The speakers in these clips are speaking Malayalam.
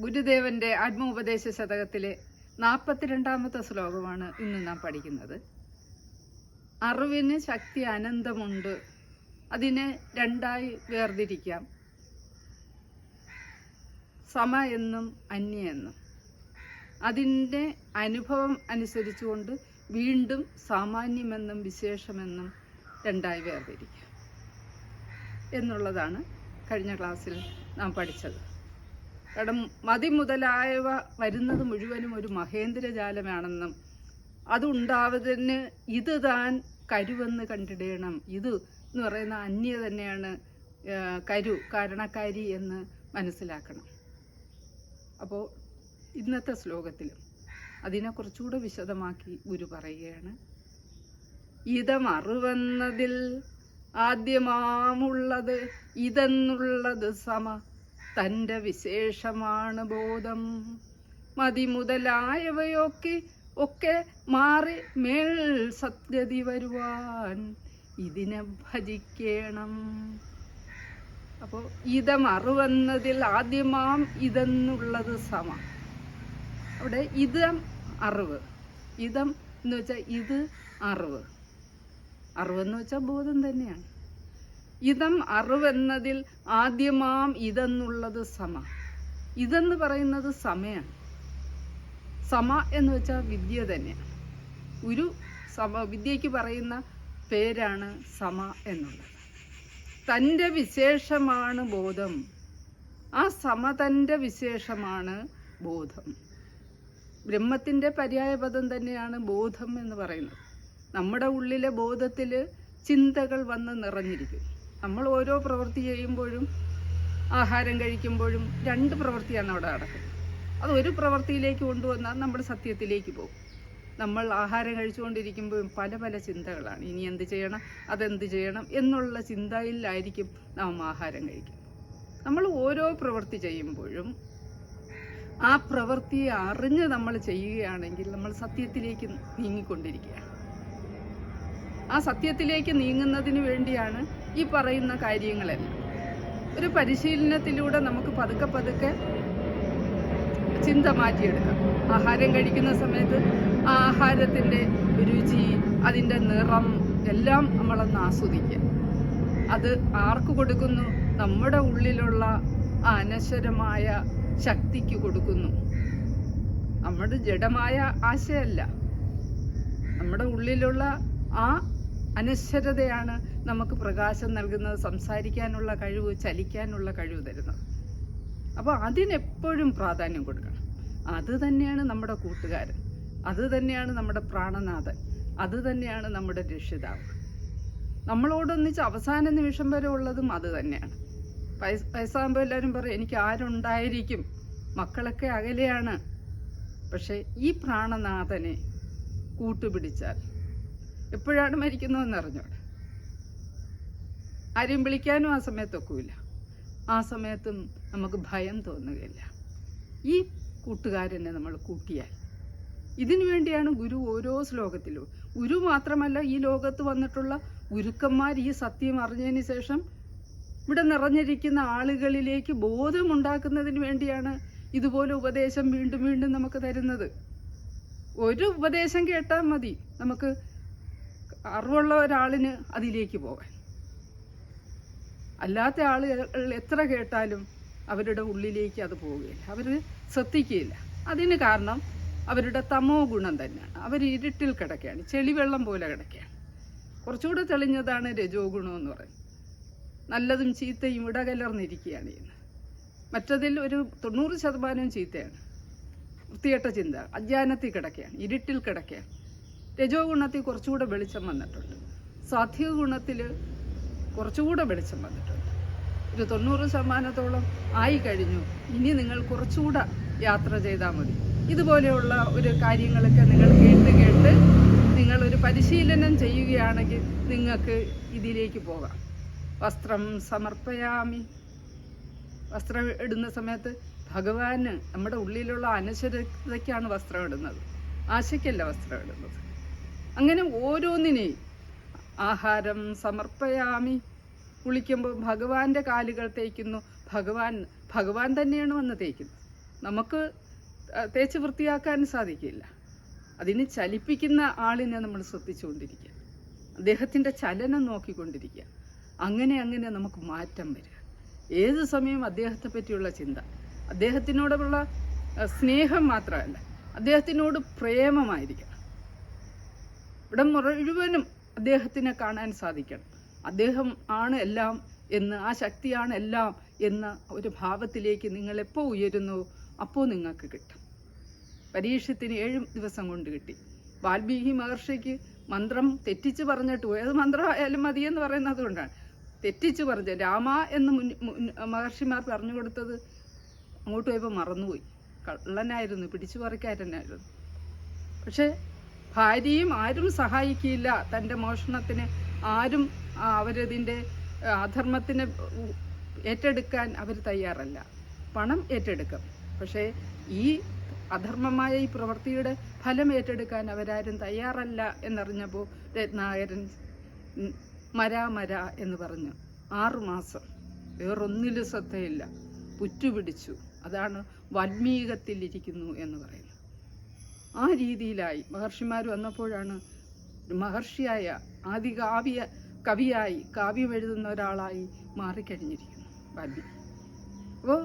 ഗുരുദേവന്റെ ആത്മോപദേശ ശതകത്തിലെ നാൽപ്പത്തിരണ്ടാമത്തെ ശ്ലോകമാണ് ഇന്ന് നാം പഠിക്കുന്നത്. അറിവിന് ശക്തി അനന്തമുണ്ട്. അതിനെ രണ്ടായി വേർതിരിക്കാം. സമ എന്നും അന്യ എന്നും. അതിന്റെ അനുഭവം അനുസരിച്ചുകൊണ്ട് വീണ്ടും സാമാന്യമെന്നും വിശേഷമെന്നും രണ്ടായി വേർതിരിക്കാം. എന്നുള്ളതാണ് കഴിഞ്ഞ ക്ലാസ്സിൽ നാം പഠിച്ചത്. കാരണം മതി മുതലായവ വരുന്നത് മുഴുവനും ഒരു മഹേന്ദ്രജാലമാണെന്നും അതുണ്ടാവതിന് ഇത് താൻ കരുവെന്ന് കണ്ടിടണം. ഇത് എന്ന് പറയുന്ന അന്യ തന്നെയാണ് കരു കാരണക്കാരി എന്ന് മനസ്സിലാക്കണം. അപ്പോൾ ഇന്നത്തെ ശ്ലോകത്തിലും അതിനെ കുറച്ചുകൂടെ വിശദമാക്കി ഗുരു പറയുകയാണ്. ഇതമറിവെന്നതിൽ ആദ്യമാമുള്ളത് ഇതെന്നുള്ളത് സമ തന്റെ വിശേഷമാണ് ബോധം. മതി മുതലായവയൊക്കെ ഒക്കെ മാറി മേൽ സത്യതി വരുവാൻ ഇതിനെ ഭജിക്കണം. അപ്പോൾ ഇതമറിവെന്നതിൽ ആദ്യമാം ഇതെന്നുള്ളത് സമ. അവിടെ ഇതം അറിവ്. ഇതം എന്ന് വെച്ചാൽ ഇത് അറിവ്. അറിവെന്ന് വെച്ചാൽ ബോധം തന്നെയാണ്. ഇതം അറിവെന്നതിൽ ആദ്യമാം ഇതെന്നുള്ളത് സമ. ഇതെന്ന് പറയുന്നത് സമയാണ്. സമ എന്ന് വെച്ചാൽ വിദ്യ തന്നെയാണ്. ഒരു സമ വിദ്യയ്ക്ക് പറയുന്ന പേരാണ് സമ എന്നുള്ളത്. തന്റെ വിശേഷമാണ് ബോധം. ആ സമ തന്റെ വിശേഷമാണ് ബോധം. ബ്രഹ്മത്തിന്റെ പര്യായപദം തന്നെയാണ് ബോധം എന്ന് പറയുന്നത്. നമ്മുടെ ഉള്ളിലെ ബോധത്തിൽ ചിന്തകൾ വന്ന് നിറഞ്ഞിരിക്കും. നമ്മൾ ഓരോ പ്രവൃത്തി ചെയ്യുമ്പോഴും ആഹാരം കഴിക്കുമ്പോഴും രണ്ട് പ്രവൃത്തിയാണ് അവിടെ നടക്കുന്നത്. അത് ഒരു പ്രവൃത്തിയിലേക്ക് കൊണ്ടുവന്നാൽ നമ്മൾ സത്യത്തിലേക്ക് പോകും. നമ്മൾ ആഹാരം കഴിച്ചുകൊണ്ടിരിക്കുമ്പോഴും പല പല ചിന്തകളാണ്. ഇനി എന്ത് ചെയ്യണം? അതെന്ത് ചെയ്യണം? എന്നുള്ള ചിന്തയിലായിരിക്കും നാം ആഹാരം കഴിക്കും നമ്മൾ ഓരോ പ്രവൃത്തി ചെയ്യുമ്പോഴും ആ പ്രവൃത്തിയെ അറിഞ്ഞ് നമ്മൾ ചെയ്യുകയാണെങ്കിൽ നമ്മൾ സത്യത്തിലേക്ക് നീങ്ങിക്കൊണ്ടിരിക്കുകയാണ്. ആ സത്യത്തിലേക്ക് നീങ്ങുന്നതിന് വേണ്ടിയാണ് ഈ പറയുന്ന കാര്യങ്ങളെല്ലാം. ഒരു പരിശീലനത്തിലൂടെ നമുക്ക് പതുക്കെ പതുക്കെ ചിന്ത മാറ്റിയെടുക്കാം. ആഹാരം കഴിക്കുന്ന സമയത്ത് ആ ആഹാരത്തിന്റെ രുചി അതിന്റെ നിറം എല്ലാം നമ്മളൊന്ന് ആസ്വദിക്കുക. അത് ആർക്ക് കൊടുക്കുന്നു? നമ്മുടെ ഉള്ളിലുള്ള ആ അനശ്വരമായ ശക്തിക്ക് കൊടുക്കുന്നു. നമ്മുടെ ജഡമായ ആശയല്ല. നമ്മുടെ ഉള്ളിലുള്ള ആ അനശ്വരതയാണ് നമുക്ക് പ്രകാശം നൽകുന്നത് സംസാരിക്കാനുള്ള കഴിവ് ചലിക്കാനുള്ള കഴിവ് തരുന്നത്. അപ്പോൾ അതിനെപ്പോഴും പ്രാധാന്യം കൊടുക്കണം. അത് തന്നെയാണ് നമ്മുടെ കൂട്ടുകാരൻ. അത് തന്നെയാണ് നമ്മുടെ പ്രാണനാഥൻ. അത് തന്നെയാണ് നമ്മുടെ രക്ഷിതാവ്. നമ്മളോടൊന്നിച്ച് അവസാന നിമിഷം വരെ ഉള്ളതും അത് തന്നെയാണ്. വയസ് വയസ്സാകുമ്പോൾ എല്ലാവരും പറയും എനിക്ക് ആരുണ്ടായിരിക്കും? മക്കളൊക്കെ അകലെയാണ്. പക്ഷേ ഈ പ്രാണനാഥനെ കൂട്ടുപിടിച്ചാൽ എപ്പോഴാണ് മരിക്കുന്നതെന്ന് അറിഞ്ഞോടെ? ആരെയും വിളിക്കാനും ആ സമയത്തൊക്കില്ല. ആ സമയത്തും നമുക്ക് ഭയം തോന്നുകയില്ല. ഈ കൂട്ടുകാരനെ നമ്മൾ കൂട്ടിയാൽ ഇതിനു വേണ്ടിയാണ് ഗുരു ഓരോ ശ്ലോകത്തിലും. ഗുരു മാത്രമല്ല ഈ ലോകത്ത് വന്നിട്ടുള്ള ഗുരുക്കന്മാർ ഈ സത്യം അറിഞ്ഞതിന് ശേഷം ഇവിടെ നിറഞ്ഞിരിക്കുന്ന ആളുകളിലേക്ക് ബോധമുണ്ടാക്കുന്നതിന് വേണ്ടിയാണ് ഇതുപോലെ ഉപദേശം വീണ്ടും വീണ്ടും നമുക്ക് തരുന്നത്. ഒരു ഉപദേശം കേട്ടാൽ മതി. നമുക്ക് അറിവുള്ള ഒരാളിന് അതിലേക്ക് പോകാൻ. അല്ലാത്ത ആളുകൾ എത്ര കേട്ടാലും അവരുടെ ഉള്ളിലേക്ക് അത് പോവുകയില്ല. അവർ ശ്രദ്ധിക്കുകയില്ല. അതിന് കാരണം അവരുടെ തമോ ഗുണം തന്നെയാണ്. അവർ ഇരുട്ടിൽ കിടക്കുകയാണ്. ചെളിവെള്ളം പോലെ കിടക്കുകയാണ്. കുറച്ചുകൂടെ തെളിഞ്ഞതാണ് രജോ ഗുണം എന്ന് പറയുന്നത്. നല്ലതും ചീത്തയും ഇടകലർന്നിരിക്കുകയാണ് ചെയ്യുന്നത് മറ്റതിൽ ഒരു തൊണ്ണൂറ് ശതമാനവും ചീത്തയാണ്. വൃത്തികെട്ട ചിന്ത. അജ്ഞാനത്തിൽ കിടക്കുകയാണ്. ഇരുട്ടിൽ കിടക്കുകയാണ്. രജോ ഗുണത്തിൽ കുറച്ചുകൂടെ വെളിച്ചം വന്നിട്ടുണ്ട്. സാധ്യ ഗുണത്തിൽ കുറച്ചുകൂടെ വെളിച്ചം വന്നിട്ടുണ്ട്. ഒരു തൊണ്ണൂറ് ശതമാനത്തോളം ആയി കഴിഞ്ഞു. ഇനി നിങ്ങൾ കുറച്ചുകൂടെ യാത്ര ചെയ്താൽ മതി. ഇതുപോലെയുള്ള ഒരു കാര്യങ്ങളൊക്കെ നിങ്ങൾ കേട്ട് കേട്ട് നിങ്ങളൊരു പരിശീലനം ചെയ്യുകയാണെങ്കിൽ നിങ്ങൾക്ക് ഇതിലേക്ക് പോകാം. വസ്ത്രം സമർപ്പയാമി. വസ്ത്രം ഇടുന്ന സമയത്ത് ഭഗവാന് നമ്മുടെ ഉള്ളിലുള്ള അനശ്വരതയ്ക്കാണ് വസ്ത്രം ഇടുന്നത്. ആശയ്ക്കല്ല വസ്ത്രം ഇടുന്നത്. അങ്ങനെ ഓരോന്നിനെയും ആഹാരം സമർപ്പയാമി. കുളിക്കുമ്പോൾ ഭഗവാന്റെ കാലുകൾ തേക്കുന്നു ഭഗവാൻ ഭഗവാൻ തന്നെയാണ് വന്ന് തേക്കുന്നത് നമുക്ക് തേച്ച് വൃത്തിയാക്കാൻ സാധിക്കില്ല. അതിന് ചലിപ്പിക്കുന്ന ആളിനെ നമ്മൾ ശ്രദ്ധിച്ചുകൊണ്ടിരിക്കുക. അദ്ദേഹത്തിന്റെ ചലനം നോക്കിക്കൊണ്ടിരിക്കുക. അങ്ങനെ അങ്ങനെ നമുക്ക് മാറ്റം വരിക. ഏത് സമയം അദ്ദേഹത്തെ പറ്റിയുള്ള ചിന്ത? അദ്ദേഹത്തിനോടുള്ള സ്നേഹം മാത്രമല്ല. അദ്ദേഹത്തിനോട് പ്രേമമായിരിക്കണം ഇവിടെ മുഴുവനും അദ്ദേഹത്തിനെ കാണാൻ സാധിക്കണം. അദ്ദേഹം ആണ് എല്ലാം എന്ന് ആ ശക്തിയാണ് എല്ലാം എന്ന ഒരു ഭാവത്തിലേക്ക് നിങ്ങൾ എപ്പോൾ ഉയരുന്നു അപ്പോൾ നിങ്ങൾക്ക് കിട്ടും. പരീക്ഷത്തിന് ഏഴ് ദിവസം കൊണ്ട് കിട്ടി. വാൽമീകി മഹർഷിക്ക് മന്ത്രം തെറ്റിച്ച് പറഞ്ഞിട്ട് അത് മന്ത്രമായാലും മതിയെന്ന് പറയുന്നത് കൊണ്ടാണ്. തെറ്റിച്ച് പറഞ്ഞ രാമ എന്ന് മഹർഷിമാർ പറഞ്ഞു കൊടുത്തത് അങ്ങോട്ട് പോയപ്പോൾ മറന്നുപോയി. കള്ളനായിരുന്നു പിടിച്ചു പറിക്കാരനായിരുന്നു പക്ഷേ ഭാര്യയും ആരും സഹായിക്കില്ല. തന്റെ മോഷണത്തിന് ആരും അവരതിന്റെ അധർമ്മത്തിന് ഏറ്റെടുക്കാൻ അവർ തയ്യാറല്ല. പണം ഏറ്റെടുക്കും. പക്ഷേ ഈ അധർമ്മമായ ഈ പ്രവൃത്തിയുടെ ഫലം ഏറ്റെടുക്കാൻ അവരാരും തയ്യാറല്ല എന്നറിഞ്ഞപ്പോൾ രത്നാകരൻ മരാ മരാ എന്ന് പറഞ്ഞു. ആറുമാസം വേറൊന്നിലും ശ്രദ്ധയില്ല. പുറ്റുപിടിച്ചു. അതാണ് വാൽമീകത്തിലിരിക്കുന്നു എന്ന് പറയുന്നത്. ആ രീതിയിലായി. മഹർഷിമാർ വന്നപ്പോഴാണ് മഹർഷിയായ ആദി കാവ്യ കവിയായി കാവ്യം എഴുതുന്ന ഒരാളായി മാറിക്കഴിഞ്ഞിരിക്കുന്നു വാൽമീകി. അപ്പോൾ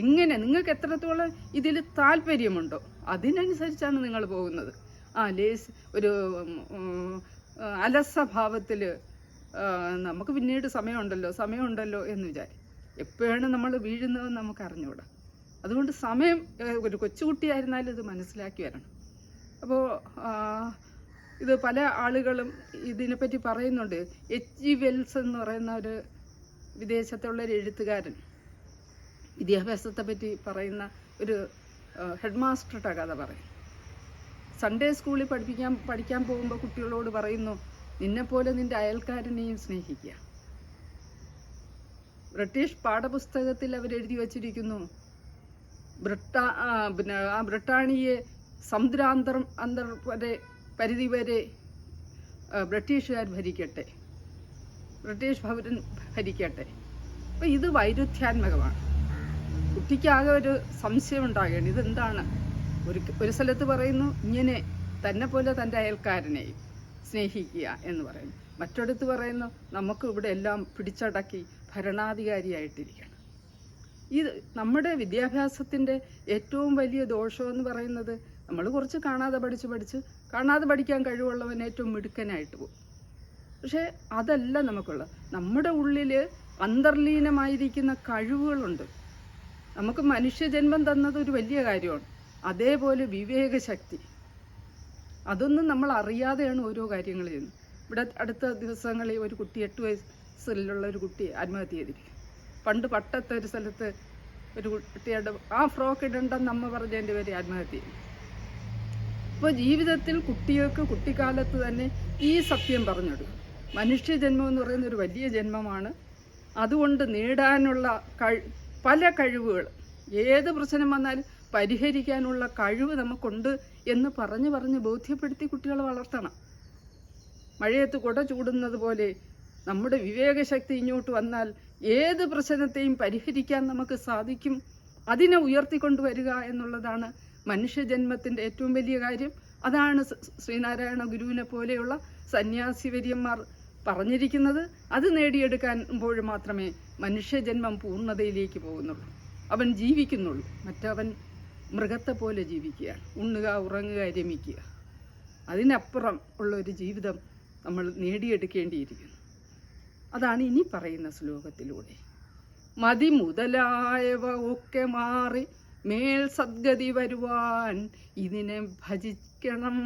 എങ്ങനെ നിങ്ങൾക്ക് എത്രത്തോളം ഇതിൽ താല്പര്യമുണ്ടോ അതിനനുസരിച്ചാണ് നിങ്ങൾ പോകുന്നത്. ആ ലേസ് ഒരു അലസഭാവത്തിൽ നമുക്ക് പിന്നീട് സമയമുണ്ടല്ലോ സമയമുണ്ടല്ലോ എന്ന് വിചാരി എപ്പോഴാണ് നമ്മൾ വീഴുന്നതെന്ന് നമുക്ക് അറിഞ്ഞുകൂടാ അതുകൊണ്ട് സമയം ഒരു കൊച്ചുകുട്ടിയായിരുന്നാലും ഇത് മനസ്സിലാക്കി വരണം. അപ്പോൾ ഇത് പല ആളുകളും ഇതിനെപ്പറ്റി പറയുന്നുണ്ട്. എച്ച് ജി വെൽസ് എന്ന് പറയുന്ന ഒരു വിദേശത്തുള്ള ഒരു എഴുത്തുകാരൻ. വിദ്യാഭ്യാസത്തെ പറ്റി പറയുന്ന ഒരു ഹെഡ് മാസ്റ്ററുടെ കഥ പറയും. സൺഡേ സ്കൂളിൽ പഠിപ്പിക്കാൻ പഠിക്കാൻ പോകുമ്പോൾ കുട്ടികളോട് പറയുന്നു നിന്നെപ്പോലെ നിന്റെ അയൽക്കാരനെയും സ്നേഹിക്കുക. ബ്രിട്ടീഷ് പാഠപുസ്തകത്തിൽ അവർ എഴുതി വച്ചിരിക്കുന്നു ബ്രിട്ടാ പിന്നെ ആ ബ്രിട്ടാണിയെ സമുദ്രാന്തരം അന്തർ വരെ പരിധി വരെ ബ്രിട്ടീഷുകാർ ഭരിക്കട്ടെ. ബ്രിട്ടീഷ് ഭവൻ ഭരിക്കട്ടെ. അപ്പം ഇത് വൈരുദ്ധ്യാത്മകമാണ്. കുട്ടിക്കാകെ ഒരു സംശയം ഉണ്ടാകുകയാണ് ഇതെന്താണ്? ഒരു ഒരു സ്ഥലത്ത് പറയുന്നു ഇങ്ങനെ തന്നെ പോലെ തന്റെ അയൽക്കാരനെയും സ്നേഹിക്കുക എന്ന് പറയുന്നു. മറ്റടുത്ത് പറയുന്നു നമുക്ക് ഇവിടെ എല്ലാം പിടിച്ചടക്കി ഭരണാധികാരിയായിട്ടിരിക്കണം. ഇത് നമ്മുടെ വിദ്യാഭ്യാസത്തിന്റെ ഏറ്റവും വലിയ ദോഷമെന്ന് പറയുന്നത് നമ്മൾ കുറച്ച് കാണാതെ പഠിച്ച് പഠിച്ച് കാണാതെ പഠിക്കാൻ കഴിവുള്ളവൻ ഏറ്റവും മിടുക്കനായിട്ട് പോകും. പക്ഷേ അതല്ല നമുക്കുള്ളത്. നമ്മുടെ ഉള്ളിൽ അന്തർലീനമായിരിക്കുന്ന കഴിവുകളുണ്ട്. നമുക്ക് മനുഷ്യജന്മം തന്നത് ഒരു വലിയ കാര്യമാണ്. അതേപോലെ വിവേകശക്തി. അതൊന്നും നമ്മൾ അറിയാതെയാണ് ഓരോ കാര്യങ്ങൾ ചെയ്യുന്നത്. ഇവിടെ അടുത്ത ദിവസങ്ങളിൽ ഒരു കുട്ടി എട്ട് വയസ്സിലുള്ള ഒരു കുട്ടി ആത്മഹത്യ ചെയ്തിരിക്കും പണ്ട് പട്ടത്തെ ഒരു സ്ഥലത്ത് ഒരു കുട്ടിയുടെ ആ ഫ്രോക്ക് ഇടണ്ടെന്ന് അമ്മ പറഞ്ഞതിന്റെ പേര് ആത്മഹത്യ ചെയ്തു. അപ്പോൾ ജീവിതത്തിൽ കുട്ടികൾക്ക് കുട്ടിക്കാലത്ത് തന്നെ ഈ സത്യം പറഞ്ഞിടും മനുഷ്യ ജന്മം എന്ന് പറയുന്ന ഒരു വലിയ ജന്മമാണ്. അതുകൊണ്ട് നേടാനുള്ള കഴി പല കഴിവുകൾ ഏത് പ്രശ്നം വന്നാലും പരിഹരിക്കാനുള്ള കഴിവ് നമുക്കുണ്ട് എന്ന് പറഞ്ഞ് പറഞ്ഞ് ബോധ്യപ്പെടുത്തി കുട്ടികളെ വളർത്തണം. മഴയത്ത് കുട ചൂടുന്നത് പോലെ നമ്മുടെ വിവേകശക്തി ഇങ്ങോട്ട് വന്നാൽ ഏത് പ്രശ്നത്തെയും പരിഹരിക്കാൻ നമുക്ക് സാധിക്കും. അതിനെ ഉയർത്തിക്കൊണ്ടുവരിക എന്നുള്ളതാണ് മനുഷ്യജന്മത്തിന്റെ ഏറ്റവും വലിയ കാര്യം അതാണ് ശ്രീ- ശ്രീനാരായണ ഗുരുവിനെ പോലെയുള്ള സന്യാസിവര്യന്മാർ പറഞ്ഞിരിക്കുന്നത്. അത് നേടിയെടുക്കുമ്പോൾ മാത്രമേ മനുഷ്യജന്മം പൂർണതയിലേക്ക് പോകുന്നുള്ളൂ. അവൻ ജീവിക്കുന്നുള്ളൂ. മറ്റവൻ മൃഗത്തെ പോലെ ജീവിക്കുകയാണ്. ഉണ്ണുക ഉറങ്ങുക രമിക്കുക. അതിനപ്പുറം ഉള്ള ഒരു ജീവിതം നമ്മൾ നേടിയെടുക്കേണ്ടിയിരിക്കുന്നു. അതാണ് ഇനി പറയുന്ന ശ്ലോകത്തിലൂടെ. മതി മുതലായവ ഒക്കെ മാറി മേൽ സദ്ഗതി വരുവാൻ ഇതിനെ ഭജിക്കണം.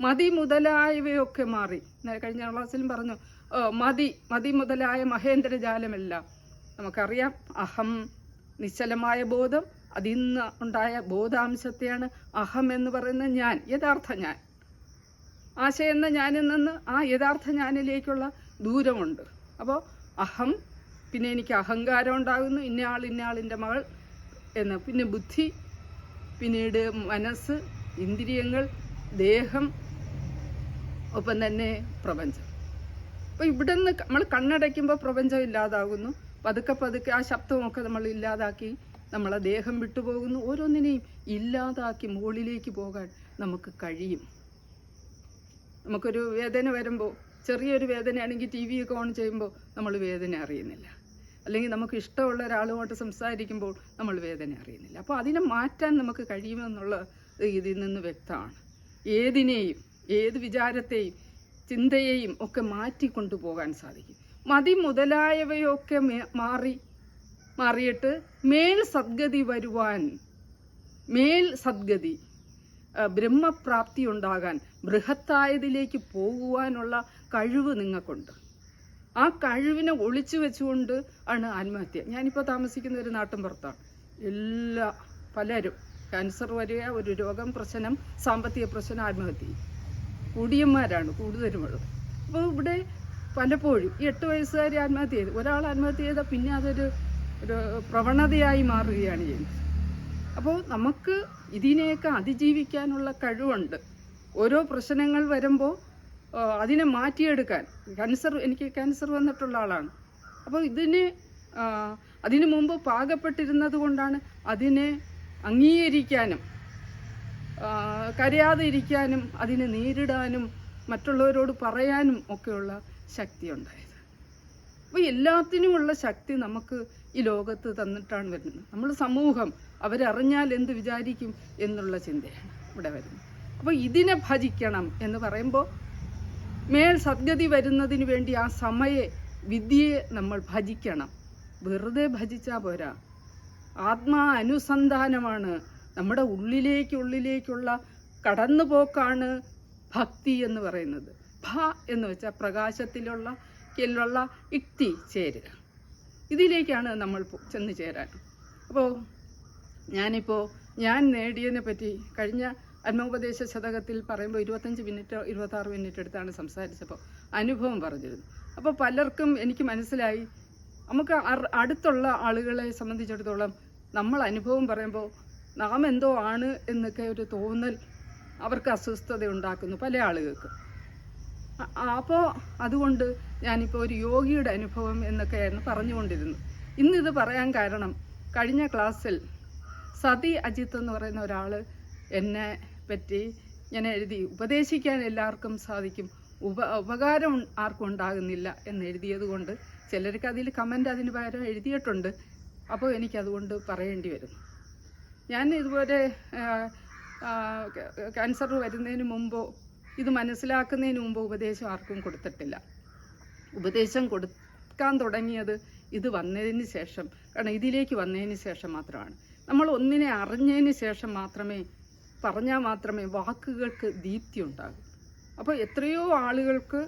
മതി മുതലായവയൊക്കെ മാറി. നേരെ കഴിഞ്ഞ ക്ലാസ്സിലും പറഞ്ഞു "ഓ, മതി മതി മുതലായ മഹേന്ദ്രജാലമെല്ലാം. നമുക്കറിയാം അഹം നിശ്ചലമായ ബോധം. അതിൽ നിന്ന് ഉണ്ടായ ബോധാംശത്തെയാണ് അഹം എന്ന് പറയുന്ന ഞാൻ യഥാർത്ഥ ഞാൻ. ആശയെന്ന ഞാനിൽ നിന്ന് ആ യഥാർത്ഥ ഞാനിലേക്കുള്ള ദൂരമുണ്ട്. അപ്പോൾ അഹം പിന്നെ എനിക്ക് അഹങ്കാരം ഉണ്ടാകുന്നു. ഇന്നയാൾ ഇന്നയാളിന്റെ മകൾ. എന്ന്. പിന്നെ ബുദ്ധി പിന്നീട് മനസ്സ് ഇന്ദ്രിയങ്ങൾ ദേഹം ഒപ്പം തന്നെ പ്രപഞ്ചം. അപ്പോൾ ഇവിടെ നിന്ന് നമ്മൾ കണ്ണടയ്ക്കുമ്പോൾ പ്രപഞ്ചം ഇല്ലാതാകുന്നു. പതുക്കെ പതുക്കെ ആ ശബ്ദമൊക്കെ നമ്മൾ ഇല്ലാതാക്കി നമ്മളെ ദേഹം വിട്ടുപോകുന്നു. ഓരോന്നിനെയും ഇല്ലാതാക്കി മുകളിലേക്ക് പോകാൻ നമുക്ക് കഴിയും. നമുക്കൊരു വേദന വരുമ്പോൾ ചെറിയൊരു വേദനയാണെങ്കിൽ ടി വിയൊക്കെ ഓൺ ചെയ്യുമ്പോൾ നമ്മൾ വേദന അറിയുന്നില്ല. അല്ലെങ്കിൽ നമുക്ക് ഇഷ്ടമുള്ള ഒരാളുമായിട്ട് സംസാരിക്കുമ്പോൾ നമ്മൾ വേദന അറിയുന്നില്ല. അപ്പോൾ അതിനെ മാറ്റാൻ നമുക്ക് കഴിയുമെന്നുള്ള ഇതിൽ നിന്ന് വ്യക്തമാണ്. ഏതിനെയും ഏത് വിചാരത്തെയും ചിന്തയെയും ഒക്കെ മാറ്റിക്കൊണ്ടുപോകാൻ സാധിക്കും. മതി മുതലായവയൊക്കെ മാറി മാറിയിട്ട് മേൽ സദ്ഗതി വരുവാൻ മേൽ സദ്ഗതി ബ്രഹ്മപ്രാപ്തി ഉണ്ടാകാൻ ബൃഹത്തായതിലേക്ക് പോകുവാനുള്ള കഴിവ് നിങ്ങൾക്കുണ്ട്. ആ കഴിവിനെ ഒളിച്ചു വെച്ചുകൊണ്ട് ആണ് ആത്മഹത്യ. ഞാനിപ്പോൾ താമസിക്കുന്ന ഒരു നാട്ടിൻ പുറത്താണ്. എല്ലാ പലരും ക്യാൻസർ വരെ ഒരു രോഗം പ്രശ്നം സാമ്പത്തിക പ്രശ്നം ആത്മഹത്യ. കുടിയന്മാരാണ് കൂടുതലുമുള്ളത്. അപ്പോൾ ഇവിടെ പലപ്പോഴും ഈ എട്ട് വയസ്സുകാർ ആത്മഹത്യ ചെയ്തു ഒരാൾ ആത്മഹത്യ ചെയ്താൽ പിന്നെ അതൊരു ഒരു പ്രവണതയായി മാറുകയാണ് ചെയ്യുന്നത്. അപ്പോൾ നമുക്ക് ഇതിനെയൊക്കെ അതിജീവിക്കാനുള്ള കഴിവുണ്ട്. ഓരോ പ്രശ്നങ്ങൾ വരുമ്പോൾ അതിനെ മാറ്റിയെടുക്കാൻ. ക്യാൻസർ എനിക്ക് ക്യാൻസർ വന്നിട്ടുള്ള ആളാണ്. അപ്പോൾ ഇതിനെ അതിനു മുമ്പ് പാകപ്പെട്ടിരുന്നത് കൊണ്ടാണ് അതിനെ അംഗീകരിക്കാനും കരയാതെ ഇരിക്കാനും അതിനെ നേരിടാനും മറ്റുള്ളവരോട് പറയാനും ഒക്കെയുള്ള ശക്തി ഉണ്ടായത്. അപ്പോൾ എല്ലാത്തിനുമുള്ള ശക്തി നമുക്ക് ഈ ലോകത്ത് തന്നിട്ടാണ് വരുന്നത്. നമ്മൾ സമൂഹം അവരറിഞ്ഞാൽ എന്ത് വിചാരിക്കും എന്നുള്ള ചിന്തയാണ് ഇവിടെ വരുന്നത്. അപ്പോൾ ഇതിനെ ഭജിക്കണം എന്ന് പറയുമ്പോൾ മേൽ സദ്ഗതി വരുന്നതിന് വേണ്ടി ആ സമയെ വിദ്യയെ നമ്മൾ ഭജിക്കണം. വെറുതെ ഭജിച്ചാൽ പോരാ. ആത്മാ അനുസന്ധാനമാണ്. നമ്മുടെ ഉള്ളിലേക്കുള്ളിലേക്കുള്ള കടന്നുപോക്കാണ് ഭക്തി എന്ന് പറയുന്നത്. ഭ എന്ന് വെച്ചാൽ പ്രകാശത്തിലുള്ള ക്കിലുള്ള ഇക്തി ചേരുക. ഇതിലേക്കാണ് നമ്മൾ ചെന്ന് ചേരാൻ. അപ്പോൾ ഞാനിപ്പോൾ ഞാൻ നേടിയതിനെ പറ്റി കഴിഞ്ഞ ആത്മോപദേശ ശതകത്തിൽ പറയുമ്പോൾ ഇരുപത്തഞ്ച് മിനിറ്റ് ഇരുപത്താറ് മിനിറ്റ് എടുത്താണ് സംസാരിച്ചപ്പോൾ അനുഭവം പറഞ്ഞിരുന്നു. അപ്പോൾ പലർക്കും എനിക്ക് മനസ്സിലായി നമുക്ക് അടുത്തുള്ള ആളുകളെ സംബന്ധിച്ചിടത്തോളം നമ്മൾ അനുഭവം പറയുമ്പോൾ നാം എന്തോ ആണ് എന്നൊക്കെ ഒരു തോന്നൽ അവർക്ക് അസ്വസ്ഥത ഉണ്ടാക്കുന്നു പല ആളുകൾക്ക്. അപ്പോൾ അതുകൊണ്ട് ഞാനിപ്പോൾ ഒരു യോഗിയുടെ അനുഭവം എന്നൊക്കെയായിരുന്നു പറഞ്ഞുകൊണ്ടിരുന്നു ഇന്നിത് പറയാൻ കാരണം കഴിഞ്ഞ ക്ലാസ്സിൽ സതി അജിത്ത് എന്ന് പറയുന്ന ഒരാൾ എന്നെ പറ്റി ഞാൻ എഴുതി. ഉപദേശിക്കാൻ എല്ലാവർക്കും സാധിക്കും. ഉപ ഉപകാരം ആർക്കും ഉണ്ടാകുന്നില്ല എന്ന് എഴുതിയത് കൊണ്ട് ചിലർക്ക് അതിൽ കമന്റ് അതിന് പകരം എഴുതിയിട്ടുണ്ട്. അപ്പോൾ എനിക്കതുകൊണ്ട് പറയേണ്ടി വരുന്നു. ഞാൻ ഇതുപോലെ ക്യാൻസർ വരുന്നതിന് മുമ്പോ ഇത് മനസ്സിലാക്കുന്നതിന് മുമ്പ് ഉപദേശം ആർക്കും കൊടുത്തിട്ടില്ല. ഉപദേശം കൊടുക്കാൻ തുടങ്ങിയത് ഇത് വന്നതിന് ശേഷം. കാരണം ഇതിലേക്ക് വന്നതിന് ശേഷം മാത്രമാണ്. നമ്മൾ ഒന്നിനെ അറിഞ്ഞതിന് ശേഷം മാത്രമേ പറഞ്ഞാൽ മാത്രമേ വാക്കുകൾക്ക് ദീപ്തി ഉണ്ടാകൂ. അപ്പോൾ എത്രയോ ആളുകൾക്ക്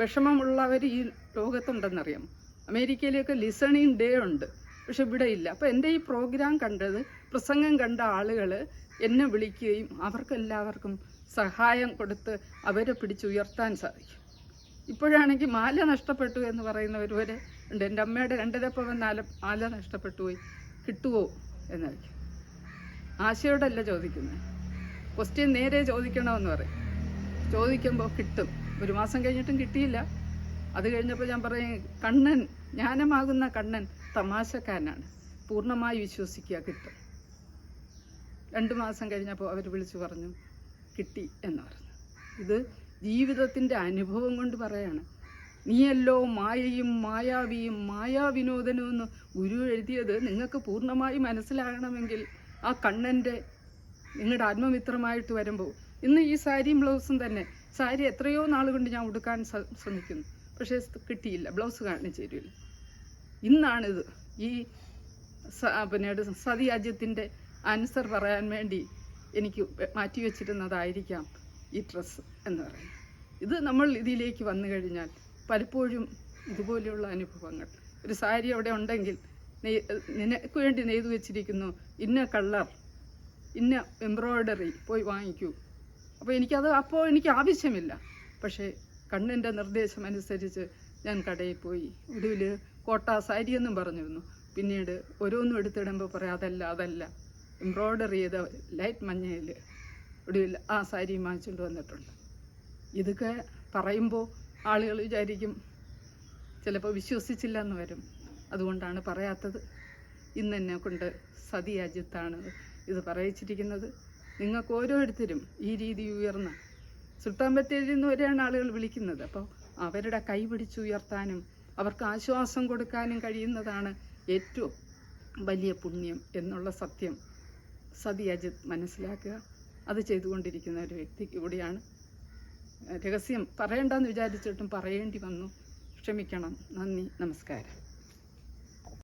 വിഷമമുള്ളവർ ഈ ലോകത്തുണ്ടെന്നറിയാം. അമേരിക്കയിലൊക്കെ ലിസണിങ് ഡേ ഉണ്ട് പക്ഷെ ഇവിടെ ഇല്ല അപ്പോൾ എന്റെ ഈ പ്രോഗ്രാം കണ്ടത് പ്രസംഗം കണ്ട ആളുകൾ എന്നെ വിളിക്കുകയും അവർക്കെല്ലാവർക്കും സഹായം കൊടുത്ത് അവരെ പിടിച്ചുയർത്താൻ സാധിക്കും. ഇപ്പോഴാണെങ്കിൽ മാല നഷ്ടപ്പെട്ടു എന്ന് പറയുന്നവർ വരെ ഉണ്ട്. എന്റെ അമ്മയുടെ രണ്ടരപ്പം വന്നാലും നാല മാല നഷ്ടപ്പെട്ടു പോയി. കിട്ടുമോ എന്നായിരിക്കും. ആശയോടല്ല ചോദിക്കുന്നത് ക്വസ്റ്റ്യൻ നേരെ ചോദിക്കണമെന്ന് പറയും. ചോദിക്കുമ്പോൾ കിട്ടും. ഒരു മാസം കഴിഞ്ഞിട്ടും കിട്ടിയില്ല. അത് കഴിഞ്ഞപ്പോൾ ഞാൻ പറയും കണ്ണൻ ജ്ഞാനമാകുന്ന കണ്ണൻ തമാശക്കാരനാണ്. പൂർണമായി വിശ്വസിക്കുക കിട്ടും. രണ്ട് മാസം കഴിഞ്ഞപ്പോൾ അവർ വിളിച്ചു പറഞ്ഞു കിട്ടി എന്ന് പറഞ്ഞു. ഇത് ജീവിതത്തിന്റെ അനുഭവം കൊണ്ട് പറയാണ്. നീയല്ലോ മായയും മായാവിയും മായാവിനോദനവും എന്ന് ഗുരു എഴുതിയത് നിങ്ങൾക്ക് പൂർണമായി മനസ്സിലാകണമെങ്കിൽ ആ കണ്ണന്റെ നിങ്ങളുടെ ആത്മമിത്രമായിട്ട് വരുമ്പോൾ ഇന്ന് ഈ സാരിയും ബ്ലൗസും തന്നെ സാരി എത്രയോ നാൾ കൊണ്ട് ഞാൻ ഉടുക്കാൻ ശ്രമിക്കുന്നു. പക്ഷേ കിട്ടിയില്ല. ബ്ലൗസ് കാണിച്ചു തരില്ല. ഇന്നാണിത്. ഈ പിന്നീട് സതിയാജ്യത്തിന്റെ ആൻസർ പറയാൻ വേണ്ടി എനിക്ക് മാറ്റി വച്ചിരുന്നതായിരിക്കാം ഈ ഡ്രസ്സ് എന്ന് പറയുന്നത്. ഇത് നമ്മൾ ഇതിലേക്ക് വന്നു കഴിഞ്ഞാൽ പലപ്പോഴും ഇതുപോലെയുള്ള അനുഭവങ്ങൾ. ഒരു സാരി അവിടെ ഉണ്ടെങ്കിൽ നിനക്ക് വേണ്ടി നെയ്തു വെച്ചിരിക്കുന്നു. ഇന്ന കളർ ഇന്ന എംബ്രോയ്ഡറി പോയി വാങ്ങിക്കൂ. അപ്പോൾ എനിക്കത് അപ്പോൾ എനിക്ക് ആവശ്യമില്ല. പക്ഷേ കണ്ണിന്റെ നിർദ്ദേശം അനുസരിച്ച് ഞാൻ കടയിൽ പോയി ഒടുവിൽ കോട്ട സാരി എന്നും പറഞ്ഞിരുന്നു. പിന്നീട് ഓരോന്നും എടുത്തിടുമ്പോൾ പറയാം അതല്ല അതല്ല. എംബ്രോയ്ഡറി ചെയ്ത ലൈറ്റ് മഞ്ഞയിൽ ഒടുവിൽ ആ സാരി വാങ്ങിച്ചുകൊണ്ട് വന്നിട്ടുണ്ട്. ഇതൊക്കെ പറയുമ്പോൾ ആളുകൾ വിചാരിക്കും ചിലപ്പോൾ വിശ്വസിച്ചില്ല എന്ന് വരും. അതുകൊണ്ടാണ് പറയാത്തത്. ഇന്ന് എന്നെ കൊണ്ട് സതി അജിത്താണ് ഇത് പറയിച്ചിരിക്കുന്നത്. നിങ്ങൾക്ക് ഓരോരുത്തരും ഈ രീതി ഉയർന്ന സുൽത്താൻ ബത്തേരിയിൽ നിന്ന് വരെയാണ് ആളുകൾ വിളിക്കുന്നത്. അപ്പോൾ അവരുടെ കൈ പിടിച്ചുയർത്താനും അവർക്ക് ആശ്വാസം കൊടുക്കാനും കഴിയുന്നതാണ് ഏറ്റവും വലിയ പുണ്യം എന്നുള്ള സത്യം. സതി അജിത് മനസ്സിലാക്കുക. അത് ചെയ്തുകൊണ്ടിരിക്കുന്ന ഒരു വ്യക്തി കൂടിയാണ് രഹസ്യം പറയണ്ടെന്ന് വിചാരിച്ചിട്ടും പറയേണ്ടി വന്നു. ക്ഷമിക്കണം. നന്ദി. നമസ്കാരം.